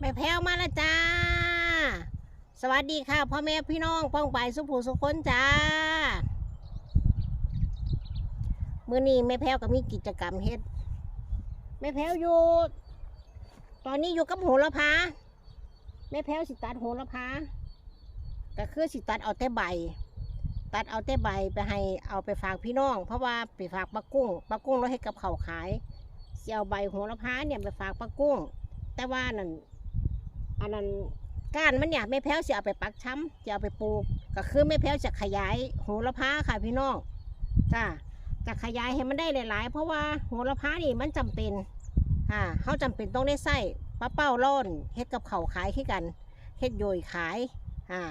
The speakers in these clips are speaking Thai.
แม่แพ้วมาล้วจ้า สวัสดีค่ะพ่อแม่พี่น้องป้องไปสุภูสุคนจ้า มื้อนี้แม่แพ้วก็มีกิจกรรมเฮ็ด แม่แพ้วอยู่ ตอนนี้อยู่กับโหระพา แม่แพ้วสิตัดโหระพา ก็คือสิตัดเอาแต่ใบ ตัดเอาแต่ใบไปให้เอาไปฝากพี่น้อง เพราะว่าไปฝากปลากุ้งปลากุ้งเราให้กับเขาขายสิเอาใบโหระพาเนี่ยไปฝากปลากุ้งแต่ว่านั่น อันนั้นก้านมันเนี่ยแม่แพ้วจะเอาไปปักช้ำจะเอาไปปลูก ก็คือแม่แพ้วจะขยายโหระพาค่ะพี่น้องจ้าจะขยายให้มันได้หลาย ๆ เพราะว่าโหระพานี่มันจำเป็นอ่าเขาจำเป็นต้องได้ใส่ปลาเป้าร่อนเฮ็ดกับเข่าขายขึ้นกันเฮ็ดโยยขายอ่า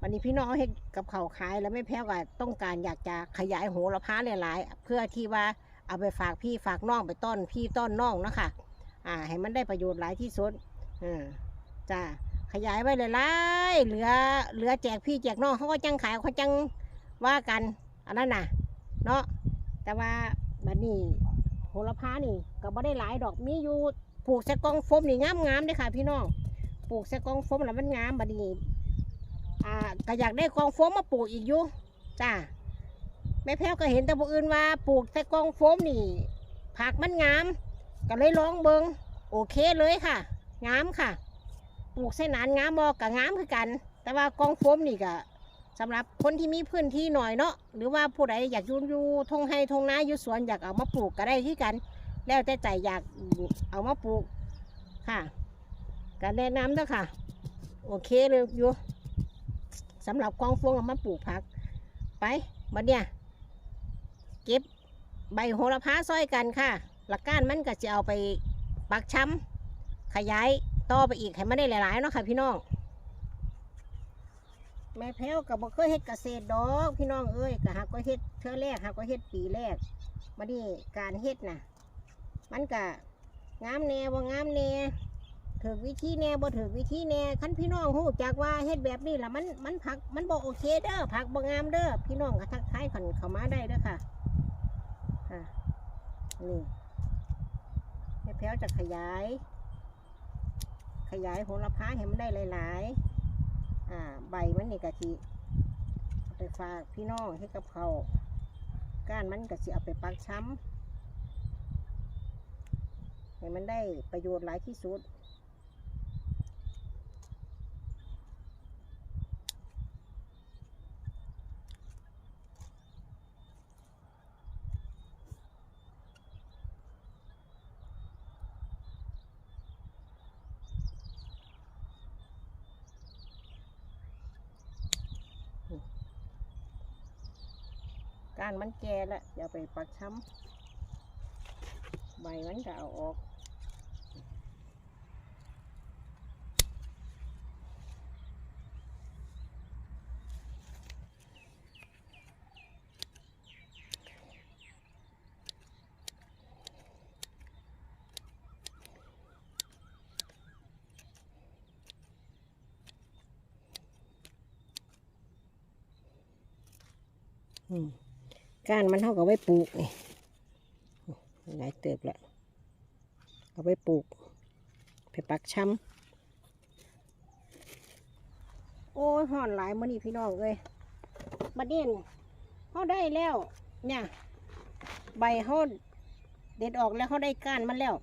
วันนี้พี่น้องเฮ็ดกับเข่าขายแล้วแม่แพ้วก็ต้องการอยากจะขยายโหระพาหลาย ๆ เพื่อที่ว่าเอาไปฝากพี่ฝากน้องไปต้อนพี่ต้อนน้องนะคะอ่าให้มันได้ประโยชน์หลายที่สุดอืม จ้าขยายไว้เลยล่เหลือเหลือแจกพี่แจกน้องเขาก็จังขายเขาจังว่ากันอันนั้นน่ะเนาะแต่ว่าบัดนี้โหระพานี่ก็บ่ได้หลายดอกมีอยู่ปลูกใส่กองโฟมนี่งามงามเลยค่ะ พี่น้องปลูกใส่กองโฟมแล้วมันงามบัดนี้อ่าก็อยากได้กองโฟมมาปลูกอีกอยู่จ้าแม่แพ้วก็เห็นแต่ผู้อื่นว่าปลูกใส่กองโฟมนี่ผักมันงาม ก็เลยลองเบิงโอเคเลยค่ะ งามค่ะ ปลูกเส้นานงามบอกกับงามคือกัน แต่ว่ากองโฟมนี่ก็สำหรับคนที่มีพื้นที่หน่อยเนาะหรือว่าผู้ใดอยากอยูอยู่ทงไฮทงนาอยู่สวนอยากเอามาปลูกก็ได้ที่กัน แล้วแต่ใจอยากเอามาปลูกค่ะก็แนะนำเด้อค่ะ โอเคเลยอยู่สำหรับกองโฟมเอามาปลูกผัก ไปบัดเนี่ยเก็บใบโหระพาซอยกันค่ะ หลักการมันก็จะเอาไปปักช้ำขยาย ต่อไปอีกให้มันได้หลายๆเนาะค่ะพี่น้อง แม่แพ้วกับบ่เคยเฮ็ดเกษตรดอกพี่น้องเอ้ยก็หากก็เฮ็ดเทื่อแรกหากก็เฮ็ดปีแรกมาดีการเฮ็ดน่ะ มันก็งามแน่บ่งามแน่ถือวิธีแน่บ่ถือวิธีแน่คันพี่น้องฮู้จักว่าเฮ็ดแบบนี้ล่ะมันมันผักมันบ่โอเคเด้อผักบ่งามเด้อพี่น้องก็ทักทายกันเข้ามาได้เด้อค่ะค่ะนี่แม่แพ้วจะขยาย ขยายโหระพาเห็นมันได้หลายๆ อ่า ใบมันนี่กะทิเอาไปฝากพี่น้องให้กับเขาก้านมันกะทิเอาไปปักช้ำให้มันได้ประโยชน์หลายที่สุด ก้านมันแก่แล้วอย่าไปปักช้ำใบมันก็เอาออกอืม ก้านมันเท่ากับไว้ปลูกนี่หลายเติบละเอาไว้ปลูก ไปปักช้ำโอ้ยห่อนหลายมื่อนี้พี่น้องเลยบัดเด่นเขาได้แล้ว เนี่ย ใบเขาเด็ดออกแล้วเขาได้ก้านมันแล้ว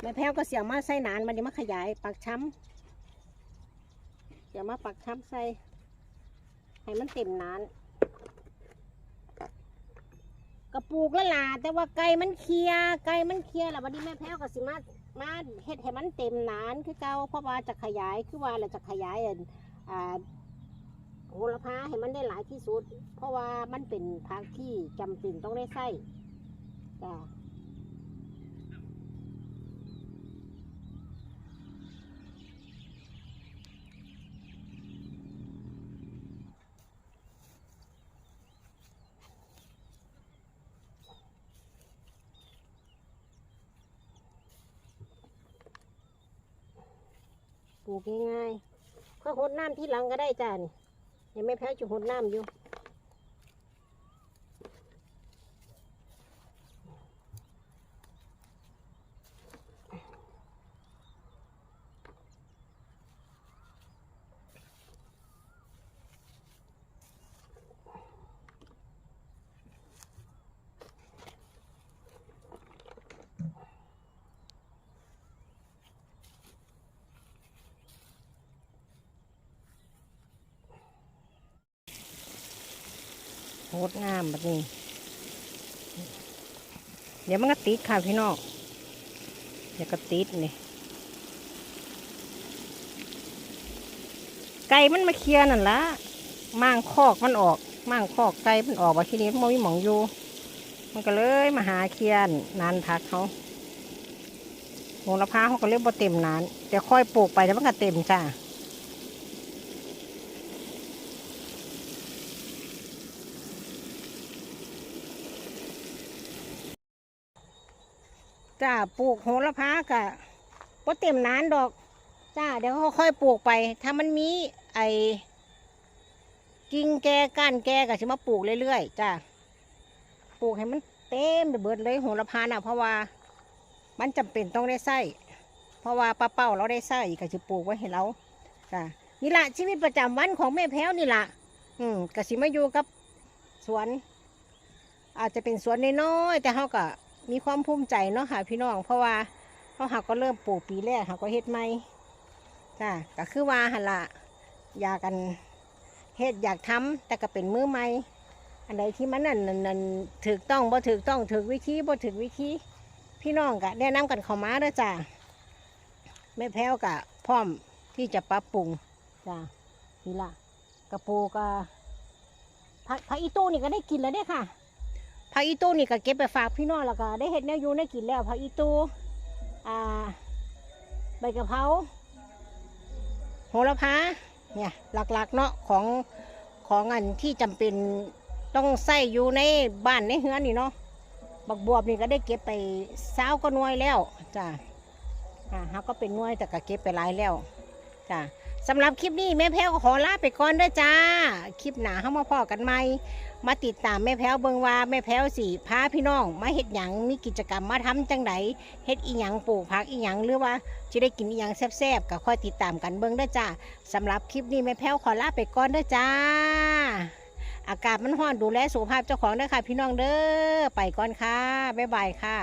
แม่แพ้วก็เสียมาใส่นานมันจะมาขยายปักช้ำเสียมาปักช้ำใส่ให้มันเต็มนาน กระปูกละลาแต่ว่าไก่มันเคลียไก่มันเคลียแล้ววันนี้แม่แพ้วกับสิมามาเฮ็ดให้มันเต็มหนานคือเก่าเพราะว่าจะขยายคือว่าเราจะขยายอันอ่าโหระพาให้มันได้หลายที่สุด เพราะว่ามันเป็นพักที่จำเป็นต้องได้ใส่จ้า ปลูกง่ายๆก็หดน้ำที่หลังก็ได้จ้านี่ยังไม่แพ้จะหดน้ำอยู่ งดงามแบบนี้ เดี๋ยวมันก็ติดค่ะพี่น้องเดี๋ยวก็ติดนี่ไก่มันมาเคลียร์นั่นละม่างคอกมันออกม่างคอกไก่มันออกว่าที่นี้มันม่มีหมองอยู่ มันก็เลยมาหาเคลียร์นานพักเขาโหระพาเขาก็เรียกว่าเต็มนานแต่ค่อยปลูกไปแล้วมันก็เต็มจ้า จ้าปลูกโหระพากะบ่เต็มนานดอก จ้า เดี๋ยวเขาค่อยปลูกไป ถ้ามันมีไอ้กิ่งแก่ก้านแก่ก็จะมาปลูกเรื่อยๆจ้าปลูกให้มันเต็มไปเบิดเลยโหระพาน่ะเพราะว่ามันจำเป็นต้องได้ใส่เพราะว่าปลาเป้าเราได้ใส่ก็จะปลูกไว้ให้เราจ้านี่ละชีวิตประจำวันของแม่แพ้วนี่ละอืมก็สิมาอยู่กับสวน อาจจะเป็นสวนน้อยๆแต่เขาก็ มีความภูมิใจเนาะค่ะ พี่น้อง เพราะว่าเขาหักก็เริ่มปลูกปีแรกเขาก็เฮ็ดใหม่จ้าก็คือว่าหันละอยากกันเฮ็ดอยากทำแต่ก็เป็นมือใหม่อันใดที่มันนั่นนั่นถูกต้องบ่ถูกต้องถูกวิธีบ่ถูกวิธีพี่น้องก็แนะนำกันเข้ามาเด้อจ้าแม่แพ้วก็พร้อมที่จะปรับปรุงจ้านี่ล่ะกระปูก็ผักผักอีตู้นี่ก็ได้กินแล้วเด้อค่ะ ผักอีตู้นี่ก็เก็บไปฝากพี่น้องแล้วก็ได้เห็ดแนวอยู่ได้กินแล้วผักอีตู้อ่า ใบกะเพราโหระพาเนี่ยหลักๆเนาะของของอันที่จำเป็นต้องใส่อยู่ในบ้านในเฮือนนี่เนาะบักบวบนี่ก็ได้เก็บไปเช้าก็น่วยแล้วจ้ะอ่าเขาก็เป็นน่วยแต่ก็เก็บไปหลายแล้ว จ้ะสำหรับคลิปนี้แม่แพ้วก็ขอลาไปก่อนเด้อจ้า คลิปหนาเข้ามาพอกันใหม มาติดตามแม่แพ้วเบิงว่าแม่แพ้วสิพาพี่น้องมาเฮ็ดหยังมีกิจกรรมมาทำจังไดเฮ็ดอีหยังปลูกผักอีหยังหรือว่าจะได้กินอีหยังแซ่บๆก็ค่อยติดตามกันเบิงเด้อจ้าสำหรับคลิปนี้แม่แพ้วขอลาไปก่อนเด้อจ้า อากาศมันร้อนดูแลสุขภาพเจ้าของเด้อค่ะพี่น้องเด้อไปก่อนค่ะบ๊ายบายค่ะ